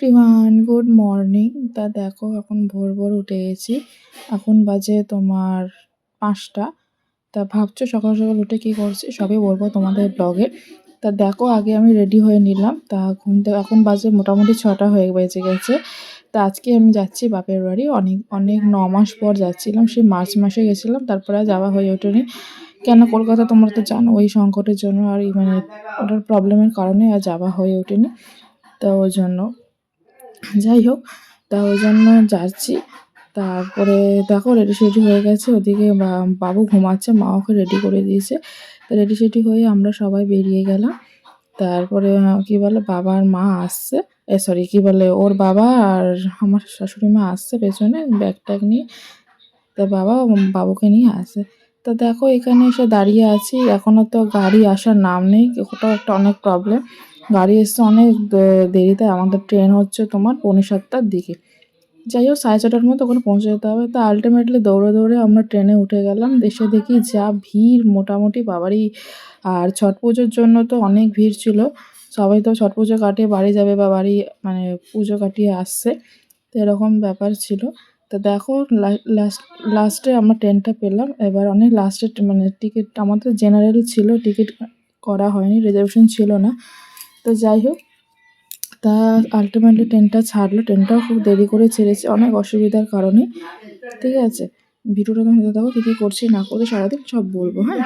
Everyone good morning তা দেখো, এখন ভোর ভোর উঠে গেছি। এখন বাজে তোমার পাঁচটা। তা ভাবছ সকাল সকাল উঠে কি করছি? সবই বলব তোমাদের ব্লগে তা দেখো, আগে আমি রেডি হয়ে নিলাম। তা এখন তো এখন বাজে মোটামুটি ছটা হয়ে বেজে গেছে। তা আজকে আমি যাচ্ছি বাপের বাড়ি। অনেক অনেক ন মাস পর যাচ্ছিলাম। সেই মার্চ মাসে গেছিলাম। তারপরে যাওয়া হয়ে ওঠেনি। কেন কলকাতা তোমরা তো জানো, ওই সংকটের জন্য আর মানে ওটার প্রবলেমের কারণে আর যাওয়া হয়ে ওঠেনি। তা ওই জন্য। যাই হোক তা ওই জন্য যাচ্ছি। তারপরে দেখো রেডি সেডি হয়ে গেছে। ওদিকে বাবু ঘুমাচ্ছে, মা ওকে রেডি করে দিয়েছে। তো রেডি সেডি হয়ে আমরা সবাই বেরিয়ে গেলাম। তারপরে কি বলে বাবা আর মা আসছে। এ সরি কি বলে, ওর বাবা আর আমার শাশুড়ি মা আসছে পেছনে ব্যাগ ট্যাগ নিয়ে। তা বাবা বাবুকে নিয়ে আসে। তো দেখো, এখানে এসে দাঁড়িয়ে আছি। এখনও তো গাড়ি আসার নাম নেই। ওটাও একটা অনেক প্রবলেম গাড়ি এসছে অনেক দেরিতে, আমাদের ট্রেন হচ্ছে তোমার পৌনে সাতটার দিকে। যাই হোক, সাড়ে ছটার মতো ওখানে পৌঁছে যেতে হবে। তো আলটিমেটলি দৌড়ে দৌড়ে আমরা ট্রেনে উঠে গেলাম। এসে দেখি যা ভিড় মোটামুটি, বাবারই, আর ছট পুজোর জন্য তো অনেক ভিড় ছিল। সবাই তো ছট পুজো কাটিয়ে বাড়ি যাবে বা বাড়ি মানে পুজো কাটিয়ে আসছে। তো এরকম ব্যাপার ছিল। তো দেখো লাস্ট লাস্টে আমরা ট্রেনটা পেলাম। এবার অনেক লাস্টে মানে টিকিট আমাদের জেনারেল ছিল টিকিট করা হয়নি রিজার্ভেশন ছিল না। তো যাই হোক তা আলটিমেটলি ট্রেনটা ছাড়লো। ট্রেনটাও খুব দেরি করে ছেড়েছে, অনেক অসুবিধার কারণে। ঠিক আছে? ভিডিওটা তুমি দেখো কী কী করছি, না করছি, সারাদিন সব বলব হ্যাঁ?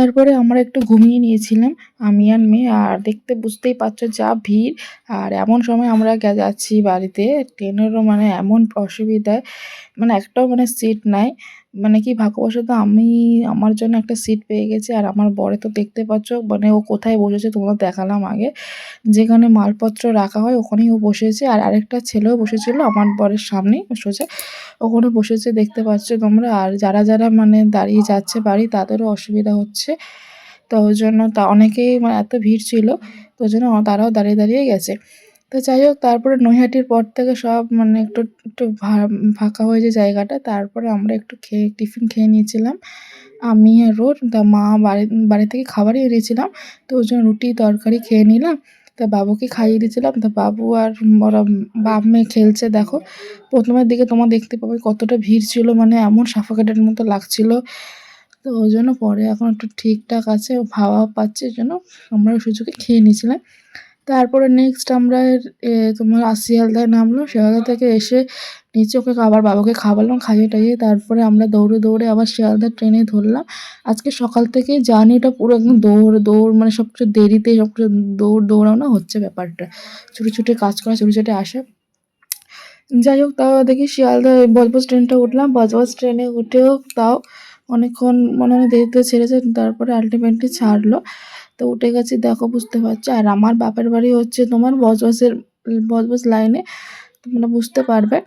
তারপরে আমরা একটু ঘুমিয়ে নিয়েছিলাম, আমি আর মেয়ে, আর দেখতে বুঝতেই পারছ যা ভিড়। আর এমন সময় আমরা যাচ্ছি বাড়িতে, ট্রেনেরও মানে এমন অসুবিধায় মানে একটাও মানে সিট নাই। মানে কি ভাগ্যবশত আমি আমার জন্য একটা সিট পেয়ে গেছি আর আমার বরে তো দেখতে পাচ্ছ মানে ও কোথায় বসেছে তোমরা দেখালাম আগে। যেখানে মালপত্র রাখা হয় ওখানেই ও বসেছে আর আরেকটা ছেলেও বসেছিল আমার বরের সামনেই সোজা। ওখানে বসেছে দেখতে পাচ্ছ তোমরা আর যারা যারা মানে দাঁড়িয়ে যাচ্ছে বাড়ি তাদেরও অসুবিধা হচ্ছে। তো ওই জন্য তা অনেকেই মানে এত ভিড় ছিল, তো ওই জন্য তারাও দাঁড়িয়ে দাঁড়িয়ে গেছে। তো যাই হোক, তারপরে নৈহাটির পর থেকে সব মানে একটু একটু ফাঁকা হয়ে যায় জায়গাটা, তারপরে আমরা একটু খেয়ে, টিফিন খেয়ে নিয়েছিলাম। আমি আর ওর, তা মা বাড়ি বাড়ি থেকে খাবারই এনেছিলাম, তো ওই জন্য রুটি, তরকারি খেয়ে নিলাম। তা বাবুকে খাইয়ে দিয়েছিলাম। তা বাবু আর ওরা বাপ মেয়ে খেলছে, দেখো। প্রথমের দিকে তোমার দেখতে পাবে কতটা ভিড় ছিল মানে এমন সাফোকেটের মতো লাগছিল। তো ওই জন্য পরে এখন একটু ঠিকঠাক আছে হাওয়া পাচ্ছে এই জন্য আমরা ওই সুযোগে খেয়ে নিয়েছিলাম। তারপরে নেক্সট আমরা তোমার শিয়ালদায় নামলাম শিয়ালদা থেকে এসে নিচে ওকে আবার বাবাকে খাওয়ালাম, খাইয়ে টাইয়ে তারপরে আমরা দৌড়ে দৌড়ে আবার শিয়ালদা ট্রেনে ধরলাম। আজকে সকাল থেকে জার্নিটা পুরো একদম দৌড় দৌড় মানে সব কিছু দেরিতে সব কিছু দৌড় দৌড়ানো হচ্ছে ব্যাপারটা। ছুটে ছুটে কাজ করা, ছুটে ছুটে আসা। যাই হোক, তাও দেখি শিয়ালদা বজবজ ট্রেনটা উঠলাম। বজবজ ট্রেনে উঠেও তাও অনেকক্ষণ, মনে হয় দেরিতে ছেড়েছে, তারপরে আলটিমেটলি ছাড়লো। তো উঠে গেছি, দেখো বুঝতে পারছ। আর আমার বাপের বাড়ি হচ্ছে তোমার বজবজের, বজবজ লাইনে তোমরা বুঝতে পারবে।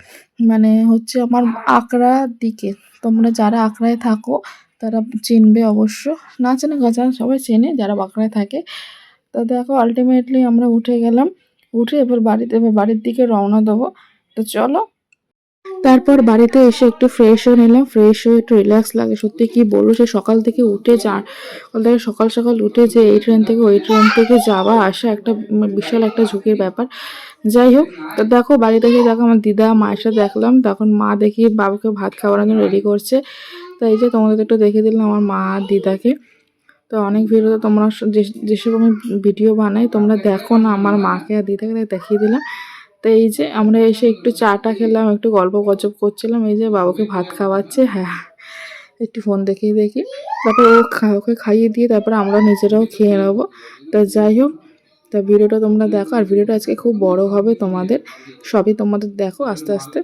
মানে হচ্ছে আমার আকড়ার দিকে, তোমরা যারা আকড়ায় থাকো, তারা চিনবে অবশ্য। না চেনে গাছান সবাই চেনে যারা বাঁকড়ায় থাকে। তো দেখো আলটিমেটলি আমরা উঠে গেলাম। উঠে এবার বাড়িতে, এবার বাড়ির দিকে রওনা দেবো। তো চলো তারপর বাড়িতে এসে একটু ফ্রেশ হয়ে নিলাম। ফ্রেশ হয়ে একটু রিল্যাক্স লাগে। সত্যি কি বলব, সে সকাল থেকে উঠে যা ওদের সকাল সকাল উঠে যে এই ট্রেন থেকে ওই ট্রেন থেকে যাওয়া, আসা একটা বিশাল একটা ঝুঁকির ব্যাপার। যাই হোক, তো দেখো বাড়িতে গিয়ে দেখো আমার দিদা মায়ের সাথে দেখলাম। তখন মা দেখি বাবুকে ভাত খাওয়ানোর জন্য রেডি করছে। তো এই যে তোমাদের একটু দেখে দিলাম আমার মা দিদাকে। তো অনেক ভিডিও তোমরা যেসব আমি ভিডিও বানাই, তোমরা দেখো না আমার মাকে আর দিদাকে দেখিয়ে দিলাম। তো এই যে আমরা এসে একটু চাটা খেলাম, একটু গল্প গজব করছিলাম, এই যে বাবাকে ভাত খাওয়াচ্ছে হ্যাঁ একটু ফোন দেখিয়ে দেখি, তারপর ও ওকে খাইয়ে দিয়ে তারপর আমরা নিজেরাও খেয়ে নেব। তা যাই হোক, তা ভিডিওটা তোমরা দেখো, আর ভিডিওটা আজকে খুব বড় হবে তোমাদের, সবই তোমাদের দেখো আস্তে আস্তে।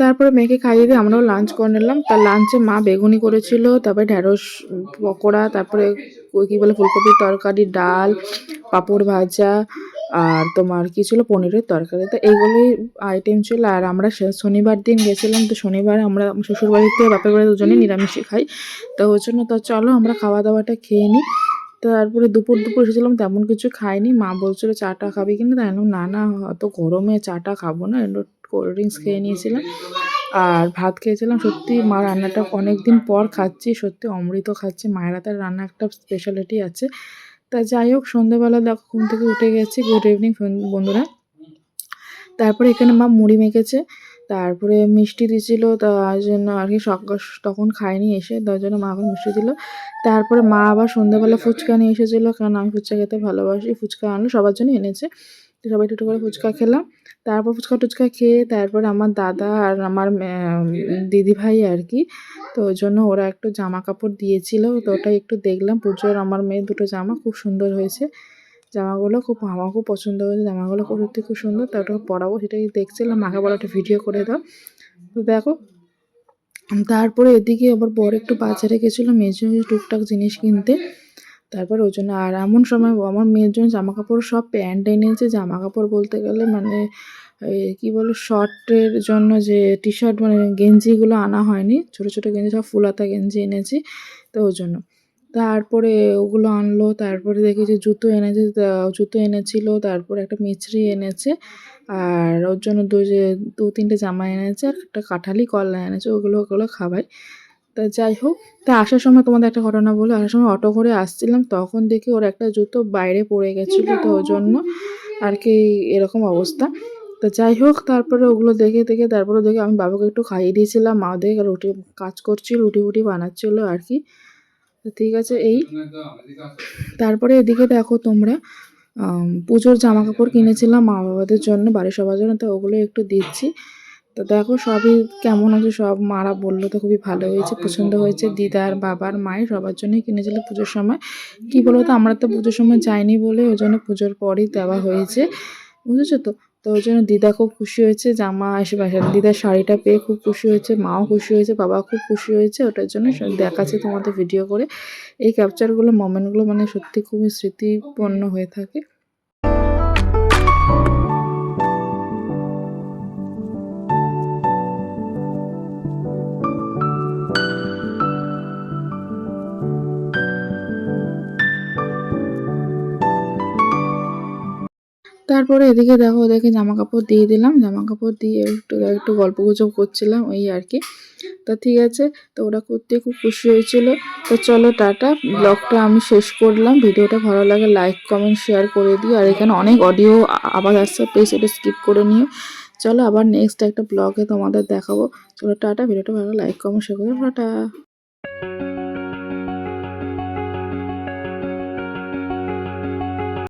তারপরে মেয়েকে খাইয়ে দিয়ে আমরাও লাঞ্চ করে নিলাম। তার লাঞ্চে মা বেগুনি করেছিল, তারপরে ঢ্যাঁড়স পকোড়া, তারপরে কী বলে ফুলকপির তরকারি, ডাল, পাঁপড় ভাজা, আর তোমার কী ছিল? পনিরের তরকারি। তো এইগুলোই আইটেম ছিল। আর আমরা শনিবার দিন গেছিলাম, তো শনিবার আমরা শ্বশুরবাড়িতে বাপের বাড়ি দুজনেই নিরামিষই খাই। তো ওই জন্য তো চলো আমরা খাওয়া দাওয়াটা খেয়ে নিই। তারপরে দুপুর দুপুর এসেছিলাম, তেমন কিছু খাইনি। মা বলছিল, চাটা খাবি কিনা? তাই না না, অত গরমে চাটা খাব না। কোল্ড ড্রিঙ্কস খেয়ে নিয়েছিলাম। আর ভাত খেয়েছিলাম। সত্যি মা রান্নাটা অনেক দিন পর খাচ্ছি। সত্যি অমৃত খাচ্ছি। মায়ের হাতের রান্না একটা স্পেশালিটি আছে। তা যাই হোক সন্ধ্যেবেলা দেখো, ঘুম থেকে উঠে গেছি। গুড ইভিনিং বন্ধুরা। তারপরে এখানে মা মুড়ি মেখেছে। তারপরে মিষ্টি দিছিল। তার জন্য আর কি তখন খাইনি এসে। তার জন্য মা এখন মিষ্টি দিল। তারপরে মা আবার সন্ধ্যাবেলা ফুচকা নিয়ে এসেছিল। কারণ আমি ফুচকা খেতে ভালোবাসি। ফুচকা আনলো সবার জন্য এনেছে। সবাই একটু করে ফুচকা খেলাম। তারপর ফুচকা টুচকা খেয়ে তারপর আমার দাদা আর আমার দিদি ভাই আর কি, তো ওই জন্য ওরা একটু জামা কাপড় দিয়েছিল। তো ওটাই একটু দেখলাম। পুজোর আমার মেয়ের দুটো জামা খুব সুন্দর হয়েছে। জামাগুলো খুব, আমার খুব পছন্দ হয়েছে। জামাগুলো সত্যি খুব সুন্দর। তা ওটা পরাবো সেটাই দেখছিলাম। মাকে বলো একটা ভিডিও করে দাও। তো দেখো, তারপরে এদিকে আবার বর একটু বাজারে গেছিল। জন্য টুকটাক জিনিস কিনতে। তারপর ওই জন্য আর এমন সময় আমার মেয়ের জন্য জামা কাপড় সব প্যান্ট এনেছে। জামা কাপড় বলতে গেলে মানে কী বলো শর্টের জন্য যে টি শার্ট মানে গেঞ্জিগুলো আনা হয়নি, ছোটো ছোটো গেঞ্জি, সব ফুলাতা গেঞ্জি এনেছি, তো ওই জন্য। তারপরে ওগুলো আনলো, তারপরে দেখি যে জুতো এনেছে জুতো এনেছিল, তারপরে একটা মিছরি এনেছে, আর ওর জন্য দু যে, দু তিনটে জামা এনেছে, আর একটা কাঁঠালি কলা এনেছে, ওগুলো ওগুলো খাবাই। তা যাই হোক, তা আসার সময় তোমাদের একটা ঘটনা বলে। আসার সময় অটো করে আসছিলাম, তখন দেখি ওর একটা জুতো বাইরে পড়ে গেছিল তো ওই জন্য। আর কি এরকম অবস্থা। তা যাই হোক, তারপরে ওগুলো দেখে দেখে, তারপরে দেখে আমি বাবাকে একটু খাইয়ে দিয়েছিলাম। মা দেখে রুটি কাজ করছিল, রুটি ফুটি বানাচ্ছিলো আর কি। ঠিক আছে, এই। তারপরে এদিকে দেখো তোমরা পুজোর জামা কাপড় কিনেছিলাম মা বাবাদের জন্য, বাড়ির সবার জন্য, তো ওগুলো একটু দিচ্ছি। তো দেখো সবই কেমন আছে সব মারা বলল তো খুবই ভালো হয়েছে পছন্দ হয়েছে দিদার বাবার মায়ের সবার জন্যই কিনেছিল পুজোর সময়। কি বলো তো আমরা তো পুজোর সময় যাইনি বলে ওই জন্য পুজোর পরই দেওয়া হয়েছে বুঝেছ তো? তো ওই জন্য দিদা খুব খুশি হয়েছে জামা এসে দিদার শাড়িটা পেয়ে খুব খুশি হয়েছে মাও খুশি হয়েছে বাবা খুব খুশি হয়েছে ওটার জন্য সব দেখাচ্ছে তোমাদের ভিডিও করে। এই ক্যাপচারগুলো মোমেন্টগুলো মানে সত্যি খুবই স্মৃতিপূর্ণ হয়ে থাকে। তারপরে এদিকে দেখো ওদেরকে জামা কাপড় দিয়ে দিলাম। জামা কাপড় দিয়ে একটু একটু গল্প গুজব করছিলাম ওই আর কি। তো ঠিক আছে, তো ওরা করতে খুব খুশি হয়েছিল। তো চলো টাটা, ব্লগটা আমি শেষ করলাম। ভিডিওটা ভালো লাগে লাইক কমেন্ট শেয়ার করে দিও। আর এখানে অনেক অডিও আবার আসছে প্লিজ এটা স্কিপ করে নিও। চলো আবার নেক্সট একটা ব্লগে তোমাদের দেখাবো। চলো টাটা, ভিডিওটা ভালো লাইক কমেন্ট শেয়ার করে টাটা।